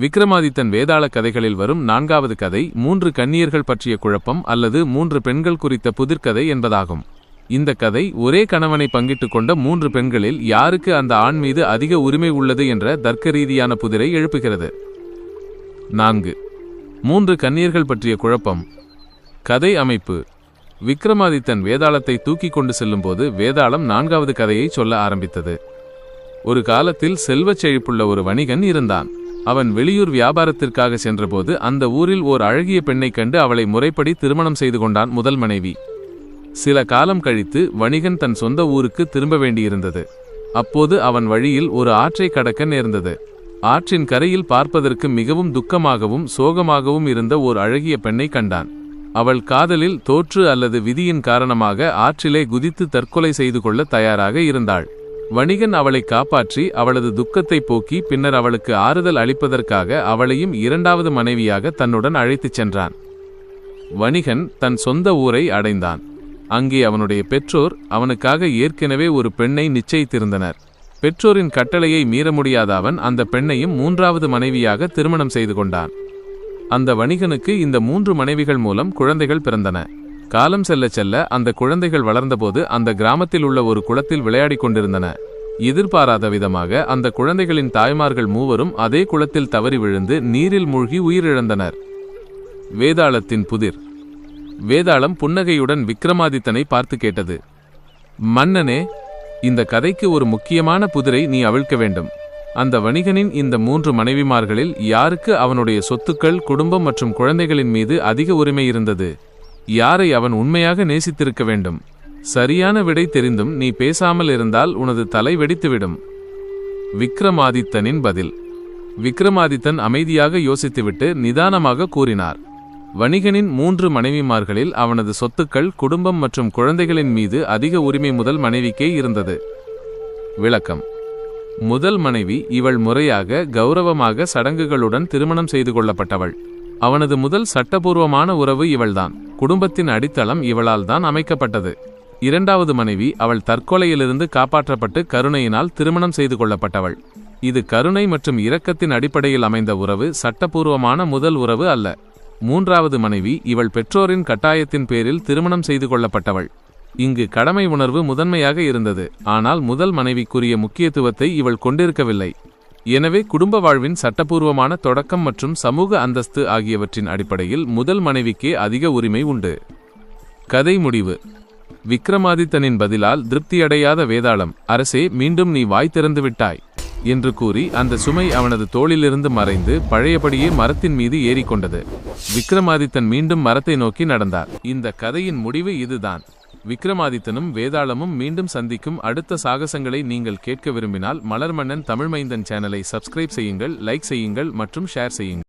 விக்ரமாதித்தன் வேதாள கதைகளில் வரும் நான்காவது கதை மூன்று கன்னியர்கள் பற்றிய குழப்பம் அல்லது மூன்று பெண்கள் குறித்த புதிர்கதை என்பதாகும். இந்த கதை ஒரே கணவனை பங்கிட்டுக் கொண்ட மூன்று பெண்களில் யாருக்கு அந்த ஆண் மீது அதிக உரிமை உள்ளது என்ற தர்க்க ரீதியான புதிரை எழுப்புகிறது? நான்கு. மூன்று கன்னியர்கள் பற்றிய குழப்பம். கதை அமைப்பு. விக்ரமாதித்தன் வேதாளத்தை தூக்கி கொண்டு செல்லும்போது வேதாளம் நான்காவது கதையை சொல்ல ஆரம்பித்தது. ஒரு காலத்தில் செல்வச் செழிப்புள்ள ஒரு வணிகன் இருந்தான். அவன் வெளியூர் வியாபாரத்திற்காக சென்றபோது அந்த ஊரில் ஓர் அழகிய பெண்ணைக் கண்டு அவளை முறைப்படி திருமணம் செய்து கொண்டான் முதல் மனைவி. சில காலம் கழித்து வணிகன் தன் சொந்த ஊருக்கு திரும்ப வேண்டியிருந்தது. அப்போது அவன் வழியில் ஒரு ஆற்றை கடக்க நேர்ந்தது. ஆற்றின் கரையில் பார்ப்பதற்கு மிகவும் துக்கமாகவும் சோகமாகவும் இருந்த ஓர் அழகிய பெண்ணை கண்டான். அவள் காதலில் தோற்று அல்லது விதியின் காரணமாக ஆற்றிலே குதித்து தற்கொலை செய்து கொள்ள தயாராக இருந்தாள். வணிகன் அவளை காப்பாற்றி அவளது துக்கத்தை போக்கி பின்னர் அவளுக்கு ஆறுதல் அளிப்பதற்காக அவளையும் இரண்டாவது மனைவியாக தன்னுடன் அழைத்துச் சென்றான். வணிகன் தன் சொந்த ஊரை அடைந்தான். அங்கே அவனுடைய பெற்றோர் அவனுக்காக ஏற்கனவே ஒரு பெண்ணை நிச்சயித்திருந்தனர். பெற்றோரின் கட்டளையை மீற முடியாத அவன் அந்த பெண்ணையும் மூன்றாவது மனைவியாக திருமணம் செய்து கொண்டான். அந்த வணிகனுக்கு இந்த மூன்று மனைவிகள் மூலம் குழந்தைகள் பிறந்தன. காலம் செல்ல செல்ல அந்த குழந்தைகள் வளர்ந்தபோது அந்த கிராமத்தில் உள்ள ஒரு குளத்தில் விளையாடிக் கொண்டிருந்தன. எதிர்பாராத விதமாக அந்த குழந்தைகளின் தாய்மார்கள் மூவரும் அதே குளத்தில் தவறி விழுந்து நீரில் மூழ்கி உயிரிழந்தனர். வேதாளத்தின் புதிர். வேதாளம் புன்னகையுடன் விக்ரமாதித்தனை பார்த்து கேட்டது. மன்னனே இந்த கதைக்கு ஒரு முக்கியமான புதிரை நீ அவிழ்க்க வேண்டும். அந்த வணிகனின் இந்த மூன்று மனைவிமார்களில் யாருக்கு அவனுடைய சொத்துக்கள் குடும்பம் மற்றும் குழந்தைகளின் மீது அதிக உரிமை இருந்தது? யாரை அவன் உண்மையாக நேசித்திருக்க வேண்டும்? சரியான விடை தெரிந்தும் நீ பேசாமல் இருந்தால் உனது தலை வெடித்துவிடும். விக்ரமாதித்தனின் பதில். விக்ரமாதித்தன் அமைதியாக யோசித்துவிட்டு நிதானமாக கூறினார். வணிகனின் மூன்று மனைவிமார்களில் அவனது சொத்துக்கள் குடும்பம் மற்றும் குழந்தைகளின் மீது அதிக உரிமை முதல் மனைவிக்கே இருந்தது. விளக்கம். முதல் மனைவி இவள் முறையாக கௌரவமாக சடங்குகளுடன் திருமணம் செய்து கொள்ளப்பட்டவள். அவனது முதல் சட்டபூர்வமான உறவு இவள்தான். குடும்பத்தின் அடித்தளம் இவளால் தான் அமைக்கப்பட்டது. இரண்டாவது மனைவி அவள் தற்கொலையிலிருந்து காப்பாற்றப்பட்டு கருணையினால் திருமணம் செய்து கொள்ளப்பட்டவள். இது கருணை மற்றும் இரக்கத்தின் அடிப்படையில் அமைந்த உறவு சட்டபூர்வமான முதல் உறவு அல்ல. மூன்றாவது மனைவி இவள் பெற்றோரின் கட்டாயத்தின் பேரில் திருமணம் செய்து கொள்ளப்பட்டவள். இங்கு கடமை உணர்வு முதன்மையாக இருந்தது ஆனால் முதல் மனைவிக்குரிய முக்கியத்துவத்தை இவள் கொண்டிருக்கவில்லை. எனவே குடும்ப வாழ்வின் சட்டபூர்வமான தொடக்கம் மற்றும் சமூக அந்தஸ்து ஆகியவற்றின் அடிப்படையில் முதல் மனைவிக்கே அதிக உரிமை உண்டு. கதை முடிவு. விக்ரமாதித்தனின் பதிலால் திருப்தியடையாத வேதாளம் அரசே மீண்டும் நீ வாய் திறந்து விட்டாய் என்று கூறி அந்த சுமை அவனது தோளிலிருந்து மறைந்து பழையபடியே மரத்தின் மீது ஏறிக்கொண்டது. விக்ரமாதித்தன் மீண்டும் மரத்தை நோக்கி நடந்தார். இந்த கதையின் முடிவு இதுதான். விக்ரமாதித்தனும் வேதாளமும் மீண்டும் சந்திக்கும் அடுத்த சாகசங்களை நீங்கள் கேட்க விரும்பினால் மலர்மன்னன் தமிழ்மைந்தன் சேனலை சப்ஸ்கிரைப் செய்யுங்கள் லைக் செய்யுங்கள் மற்றும் ஷேர் செய்யுங்கள்.